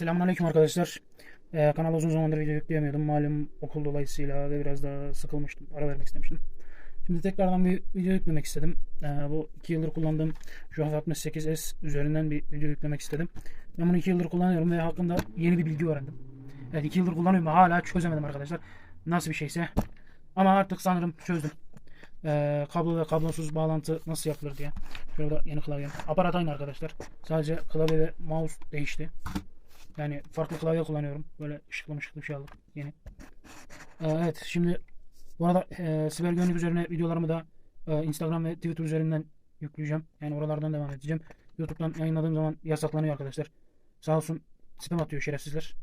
Selamünaleyküm arkadaşlar. Ee, kanala uzun zamandır video yükleyemiyordum. Malum okul dolayısıyla ve biraz daha sıkılmıştım. Ara vermek istemiştim. Şimdi tekrardan bir video yüklemek istedim. Ee, bu 2 yıldır kullandığım şu 68s üzerinden bir video yüklemek istedim. Ben bunu 2 yıldır kullanıyorum ve hakkında yeni bir bilgi öğrendim. Evet 2 yıldır kullanıyorum ve hala çözemedim arkadaşlar. Nasıl bir şeyse. Ama artık sanırım çözdüm. Ee, kablo ve kablosuz bağlantı nasıl yapılır diye. Şurada yeni klavyem. Aparat aynı arkadaşlar. Sadece klavye ve mouse değişti. Yani farklı klavye kullanıyorum. Böyle ışıklı ışıklı bir şey aldım yeni. Ee, evet şimdi bu arada e, siber güvenlik üzerine videolarımı da e, Instagram ve Twitter üzerinden yükleyeceğim. Yani oralardan devam edeceğim. YouTube'dan yayınladığım zaman yasaklanıyor arkadaşlar. Sağ olsun spam atıyor şerefsizler.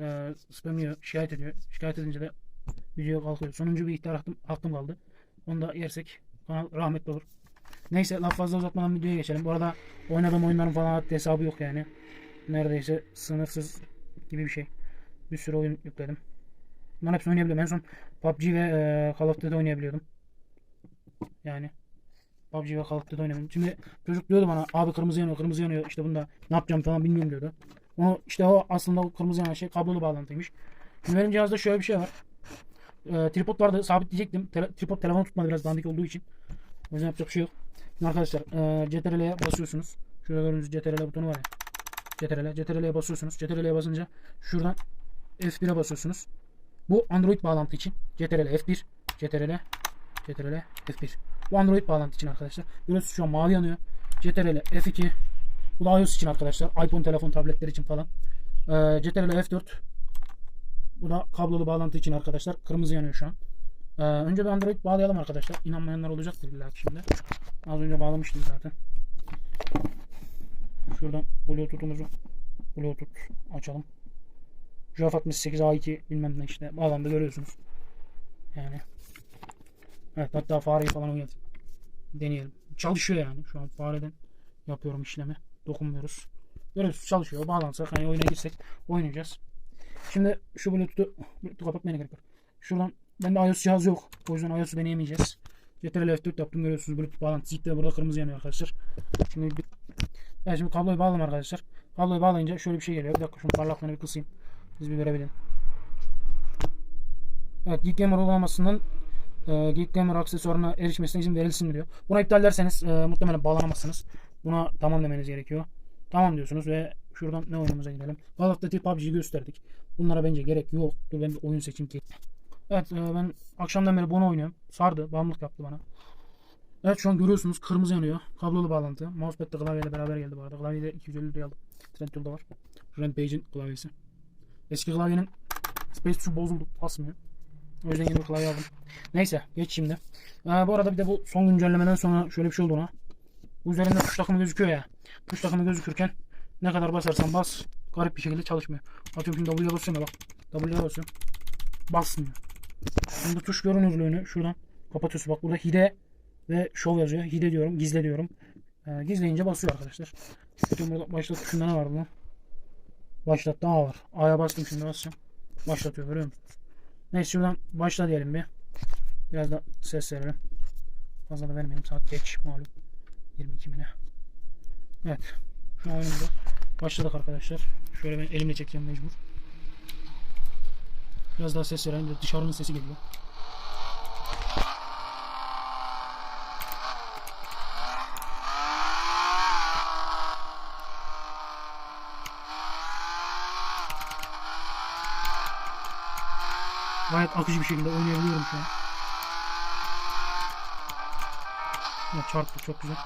E, spam yiyor, şikayet ediyor. Şikayet edince de video kalkıyor. Sonuncu bir ihtar hakkım, hakkım kaldı. Onu da yersek kanal rahmetli olur. Neyse laf fazla uzatmadan videoya geçelim. Bu arada oynadığım oyunların falan hesabı yok yani. Neredeyse sınırsız gibi bir şey. Bir sürü oyun yükledim. Bunların hepsini oynayabiliyorum. En son PUBG ve e, Call of Duty oynayabiliyordum. Yani PUBG ve Call of Duty oynayabiliyordum. Şimdi çocuk diyordu bana abi kırmızı yanıyor kırmızı yanıyor işte bunda ne yapacağım falan bilmiyorum diyordu. Onu işte o aslında o kırmızı yanan şey kablolu bağlantıymış. Şimdi benim cihazda şöyle bir şey var. E, tripod vardı sabitleyecektim. Tele, tripod telefonu tutmadı biraz dandik olduğu için. O yüzden yapacak bir şey yok. Şimdi arkadaşlar e, CTRL'ye basıyorsunuz. Şurada gördüğünüz CTRL butonu var ya. CTRL. CTRL'ye basıyorsunuz. CTRL'ye basınca şuradan F1'e basıyorsunuz. Bu Android bağlantı için. CTRL F1. CTRL CTRL F1. Bu Android bağlantı için arkadaşlar. Görüyorsunuz şu an mavi yanıyor. CTRL F2. Bu da iOS için arkadaşlar. iPhone telefon tabletler için falan. Ee, CTRL F4. Bu da kablolu bağlantı için arkadaşlar. Kırmızı yanıyor şu an. Ee, önce bir Android bağlayalım arkadaşlar. İnanmayanlar olacaktır illa şimdi. Az önce bağlamıştım zaten. Şuradan Bluetooth'umuzu Bluetooth açalım. JAF 68 A2 bilmem ne işte bağlamda görüyorsunuz. Yani Evet hatta fareyi falan oynatayım. Deneyelim. Çalışıyor yani. Şu an fareden yapıyorum işlemi. Dokunmuyoruz. Görüyorsunuz çalışıyor. Bağlansak hani oyuna girsek oynayacağız. Şimdi şu Bluetooth'u Bluetooth kapatmaya gerek var. Şuradan bende iOS cihaz yok. O yüzden iOS'u deneyemeyeceğiz. Ctrl F4 yaptım görüyorsunuz Bluetooth bağlantısı gitti. Burada kırmızı yanıyor arkadaşlar. Şimdi Evet şimdi kabloyu bağladım arkadaşlar. Kabloyu bağlayınca şöyle bir şey geliyor. Bir dakika şunu parlaklığını bir kısayım. Siz bir görebilin. Evet Geek Gamer uygulamasından e, Geek Gamer aksesuarına erişmesine izin verilsin diyor. Buna iptal derseniz e, muhtemelen bağlanamazsınız. Buna tamam demeniz gerekiyor. Tamam diyorsunuz ve şuradan ne oyunumuza gidelim. Call of Duty PUBG'yi gösterdik. Bunlara bence gerek yok. Dur ben bir oyun seçeyim ki. Evet e, ben akşamdan beri bunu oynuyorum. Sardı. Bağımlılık yaptı bana. Evet şu an görüyorsunuz kırmızı yanıyor. Kablolu bağlantı. Mousepad de klavyeyle beraber geldi bu arada. Klavyeyi de 250 liraya aldım. Trendyol'da var. Rampage'in klavyesi. Eski klavyenin space tuşu bozuldu. Basmıyor. O yüzden yeni klavye aldım. Neyse geç şimdi. Ee, bu arada bir de bu son güncellemeden sonra şöyle bir şey oldu ona. Üzerinde tuş takımı gözüküyor ya. Tuş takımı gözükürken ne kadar basarsan bas garip bir şekilde çalışmıyor. Atıyorum şimdi W'ye basıyorum ya bak. W'ye basıyorum. Basmıyor. Şimdi tuş görünürlüğünü şuradan kapatıyorsun. Bak burada hide ve show yazıyor. Hide diyorum. Gizle diyorum. Ee, gizleyince basıyor arkadaşlar. Bakın burada başlat tuşunda ne var bunun? Başlat daha var. A'ya bastım şimdi basacağım. Başlatıyor görüyor musunuz? Neyse şuradan başla diyelim bir. Biraz da ses verelim. Fazla da vermeyelim. Saat geç malum. 22 mi ne? Evet. Şu an başladık arkadaşlar. Şöyle ben elimle çekeceğim mecbur. Biraz daha ses verelim. Dışarının sesi geliyor. Gayet akıcı bir şekilde oynayabiliyorum şu an. Evet, çarptı çok güzel.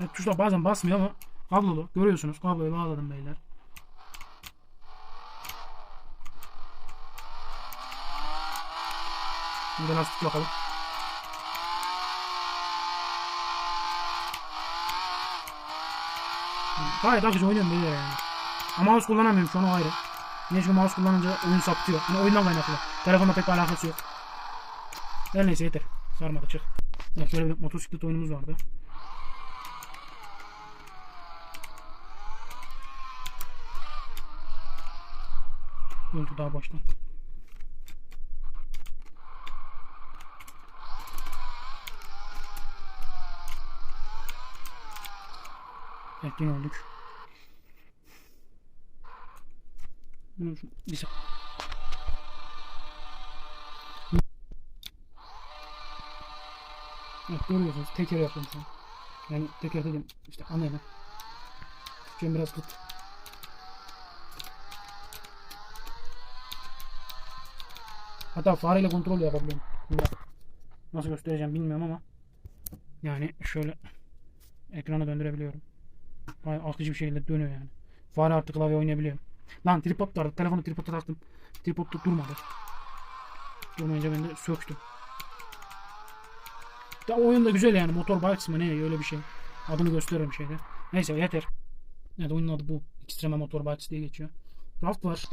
Evet, tuşlar bazen basmıyor ama kablolu. Görüyorsunuz kabloyu bağladım beyler. Şimdi lastik bakalım. Gayet akıcı oynuyorum beyler yani. Mouse kullanamıyorum şu an o ayrı. Niye çünkü mouse kullanınca oyun sapıtıyor. Yani oyundan kaynaklı. Telefonla pek alakası yok. Her neyse yeter. Sarmadı çık. Ya şöyle bir motosiklet oyunumuz vardı. Öldü daha baştan. Evet yine öldük. Bunu şu- bir Evet görüyorsunuz teker yaptım şu an. Yani teker dedim işte yana. Türkçem biraz kıt. Hatta fareyle kontrol yapabiliyorum. Nasıl göstereceğim bilmiyorum ama yani şöyle ekranı döndürebiliyorum. Bayağı akıcı bir şekilde dönüyor yani. Fare artık klavye oynayabiliyorum. Lan tripod vardı. Telefonu tripoda taktım. Tripod da durmadı. Durmayınca ben de söktüm. Ya oyun da güzel yani. Motor bikes mı ne öyle bir şey. Adını gösteririm şeyde. Neyse yeter. Evet oyunun adı bu. Extreme Motor Bikes diye geçiyor. Raft var.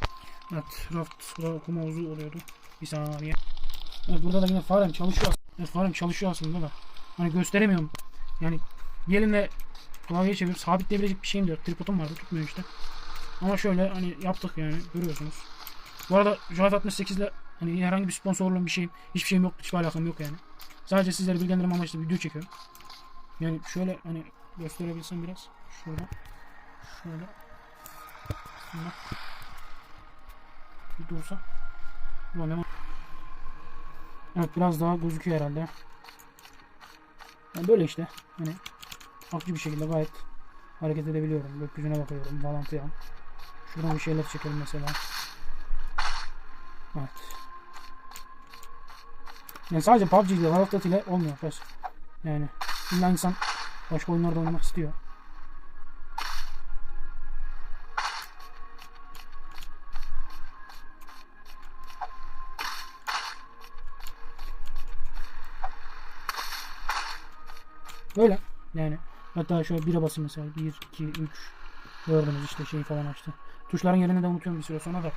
Evet raft okuma havuzu oluyordu. Bir saniye. Evet burada da yine farem çalışıyor. Evet farem çalışıyor aslında da. Hani gösteremiyorum. Yani bir elimle klavyeyi çevirip sabitleyebilecek bir şeyim de yok. Tripodum vardı tutmuyor işte. Ama şöyle hani yaptık yani görüyorsunuz. Bu arada Java 68 ile hani herhangi bir sponsorluğum bir şeyim hiçbir şeyim yok. Hiçbir alakam yok yani. Sadece sizleri bilgilendirme amaçlı video çekiyorum. Yani şöyle hani gösterebilsem biraz. Şurada. Şöyle. Aslında. Bir dursa. Böyle. Evet biraz daha gözüküyor herhalde. Yani böyle işte. Hani akıcı bir şekilde gayet hareket edebiliyorum. Gökyüzüne bakıyorum. Bağlantıya. Şuradan bir şeyler çekelim mesela. Evet. Yani sadece PUBG ile Call of ile olmuyor arkadaşlar. Yani illa insan başka oyunlarda oynamak istiyor. Böyle yani. Hatta şöyle bire basayım mesela. 1, 2, 3 gördünüz işte şeyi falan açtı. Tuşların yerini de unutuyorum bir süre sonra da.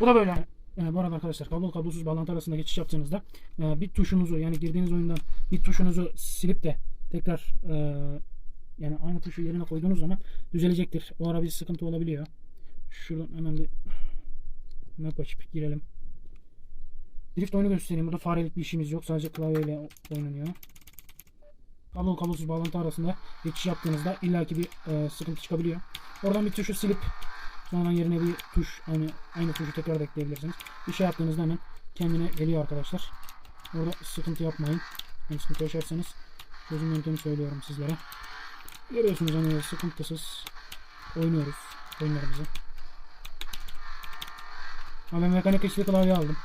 Bu da böyle. E, bu arada arkadaşlar kablo kablosuz bağlantı arasında geçiş yaptığınızda e, bir tuşunuzu yani girdiğiniz oyundan bir tuşunuzu silip de tekrar e, yani aynı tuşu yerine koyduğunuz zaman düzelecektir. O ara bir sıkıntı olabiliyor. Şuradan hemen bir map açıp girelim. Drift oyunu göstereyim. Burada farelik bir işimiz yok. Sadece klavyeyle oynanıyor. Kablo kablosuz bağlantı arasında geçiş yaptığınızda illaki bir e, sıkıntı çıkabiliyor. Oradan bir tuşu silip sonra yerine bir tuş aynı aynı tuşu tekrar da ekleyebilirsiniz. Bir şey yaptığınızda hemen kendine geliyor arkadaşlar. Orada sıkıntı yapmayın. Yani sıkıntı yaşarsanız çözüm yöntemi söylüyorum sizlere. Görüyorsunuz hani sıkıntısız oynuyoruz oyunlarımızı. Ha ben mekanik içli klavye aldım.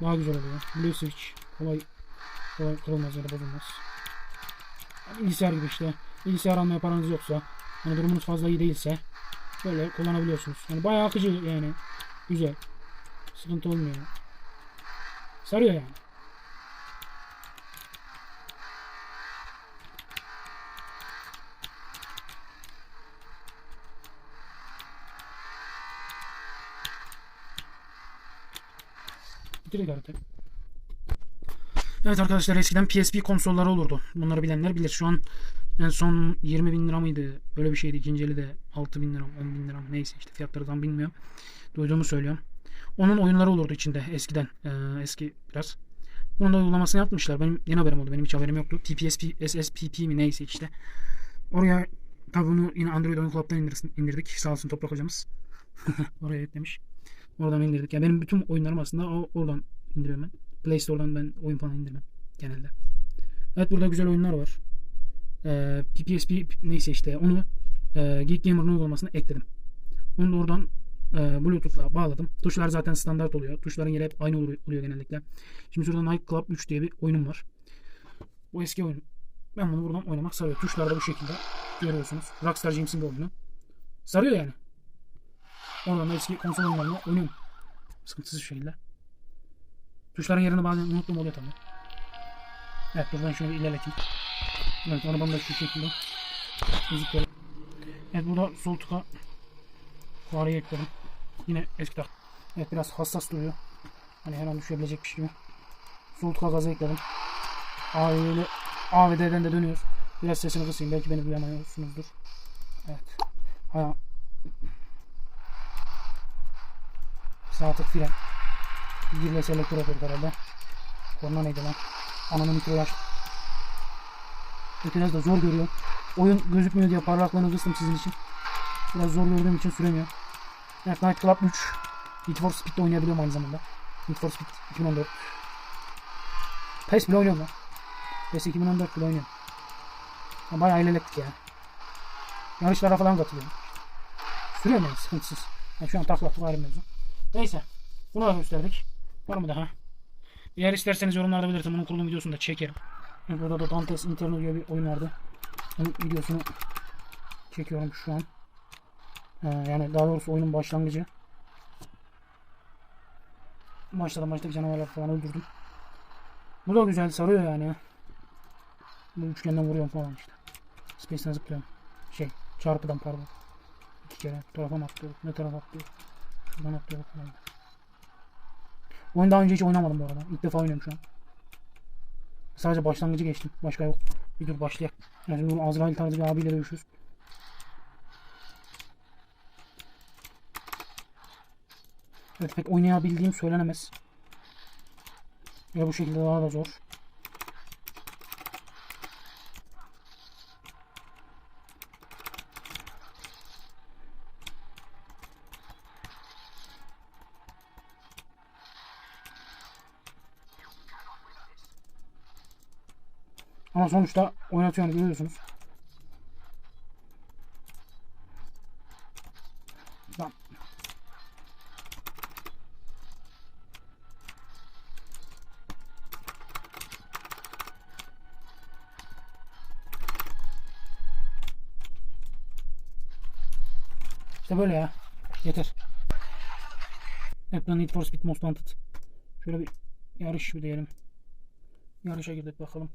Daha güzel oluyor. Blue switch. Kolay kolay kırılmaz ya da bozulmaz. Bilgisayar gibi işte. Bilgisayar almaya paranız yoksa yani durumunuz fazla iyi değilse böyle kullanabiliyorsunuz. Yani bayağı akıcı yani. Güzel. Sıkıntı olmuyor. Sarıyor yani. Bitirdik artık. Evet arkadaşlar eskiden PSP konsolları olurdu. Bunları bilenler bilir. Şu an en son 20 bin lira mıydı? Öyle bir şeydi. İkinci eli de 6 bin lira 10 bin lira neyse işte fiyatları tam bilmiyorum. Duyduğumu söylüyorum. Onun oyunları olurdu içinde eskiden. Ee, eski biraz. Bunun da uygulamasını yapmışlar. Benim yeni haberim oldu. Benim hiç haberim yoktu. TPSP, SSPP mi neyse işte. Oraya tabi bunu yine Android Oyun Club'dan indirdik. Sağ olsun Toprak hocamız. Oraya yüklemiş. Oradan indirdik. Yani benim bütün oyunlarım aslında oradan indiriyorum ben. Play Store'dan ben oyun falan indirmem genelde. Evet burada güzel oyunlar var. Ee, PPSP neyse işte onu e, Geek Gamer'ın uygulamasına ekledim. Onu da oradan e, Bluetooth'la bağladım. Tuşlar zaten standart oluyor. Tuşların yeri hep aynı oluyor, genellikle. Şimdi şurada Night Club 3 diye bir oyunum var. Bu eski oyun. Ben bunu buradan oynamak sarıyor. Tuşlar da bu şekilde görüyorsunuz. Rockstar James'in bir oyunu. Sarıyor yani. Oradan da eski konsol oyunlarını oynuyorum. Sıkıntısız şekilde. Tuşların yerini bazen unuttuğum oluyor tabii. Evet ben şöyle ilerleteyim. Evet arabam da şu şekilde. Müzik böyle. Evet burada sol tıka fareyi ekledim. Yine eski tak. Evet biraz hassas duruyor. Hani her an düşebilecekmiş gibi. Sol tıka gazı ekledim. A ile A ve D'den de dönüyoruz. Biraz sesini kısayım. Belki beni duyamıyorsunuzdur. Evet. Ha. Sağ tık fren. Bir selektör yapıyorduk herhalde. Korna neydi lan? Ananın mikroyu aç. Biraz da zor görüyor. Oyun gözükmüyor diye parlaklığını kıstım sizin için. Biraz zor gördüğüm için süremiyor. Evet, Night Club 3. Need for Speed'de oynayabiliyorum aynı zamanda. Need for Speed 2014. PES bile oynuyorum lan. PES 2014 bile oynuyorum. Ya bayağı ilerlettik ya. Yarışlara falan katılıyorum. Sürüyorum yani sıkıntısız. Yani şu an taklattık ayrı mevzu. Neyse. Bunu da gösterdik. Var mı daha? Eğer isterseniz yorumlarda belirtin. Bunun kurulum videosunu da çekerim. Burada da Dantes Inferno diye bir oyun vardı. Onun videosunu çekiyorum şu an. Ee, yani daha doğrusu oyunun başlangıcı. Başladım baştaki canavarlar falan öldürdüm. Bu da güzel sarıyor yani. Bu üçgenden vuruyorum falan işte. Space'den zıplıyorum. Şey çarpıdan pardon. İki kere. Bu tarafa mı atlıyor? Ne tarafa atlıyor? Şuradan atlıyor falan. Oyunu daha önce hiç oynamadım bu arada. İlk defa oynuyorum şu an. Sadece başlangıcı geçtim. Başka yok. Bir dur başlayalım. Yani şimdi bunu Azrail tarzı bir abiyle dövüşürüz. Evet pek oynayabildiğim söylenemez. Ya bu şekilde daha da zor. Ama sonuçta oynatıyor görüyorsunuz. İşte böyle ya. Yeter. Ekran Need for Speed Most Wanted. Şöyle bir yarış bir diyelim. Yarışa girdik bakalım.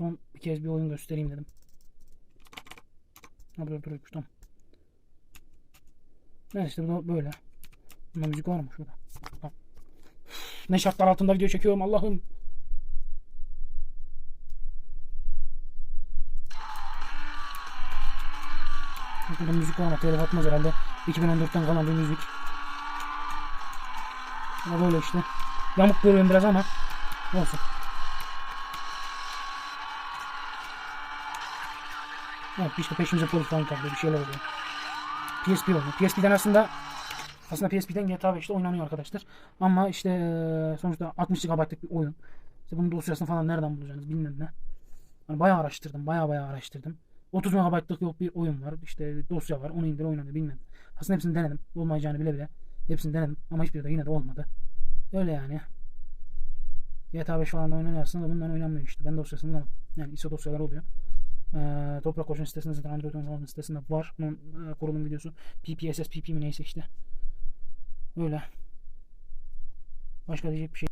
Son bir kez bir oyun göstereyim dedim. Ha dur dur dur tamam. Evet işte bu böyle. Bunda müzik var mı şurada? Ne şartlar altında video çekiyorum Allah'ım. Burada müzik var ama telif atmaz herhalde. 2014'ten kalan bir müzik. Ya böyle işte. Yamuk görüyorum biraz ama olsun. Evet işte peşimize polis falan taktı bir şeyler oluyor. PSP oyunu. PSP'den aslında aslında PSP'den GTA 5'te oynanıyor arkadaşlar. Ama işte sonuçta 60 GB'lık bir oyun. İşte bunun dosyasını falan nereden bulacaksınız bilmem ne. Yani bayağı araştırdım. Bayağı bayağı araştırdım. 30 MB'lık yok bir oyun var. İşte dosya var. Onu indir oynanıyor bilmem. Aslında hepsini denedim. Olmayacağını bile bile. Hepsini denedim. Ama hiçbiri de yine de olmadı. Öyle yani. GTA 5 falan oynanıyor aslında da bundan oynanmıyor işte. Ben dosyasını bulamadım. Yani ISO dosyalar oluyor. Ee, Toprak Koç'un sitesinde zaten Android uygulamanın sitesinde var. Bunun e, kurulum videosu. PPSS PP mi neyse işte. Öyle. Başka diyecek bir şey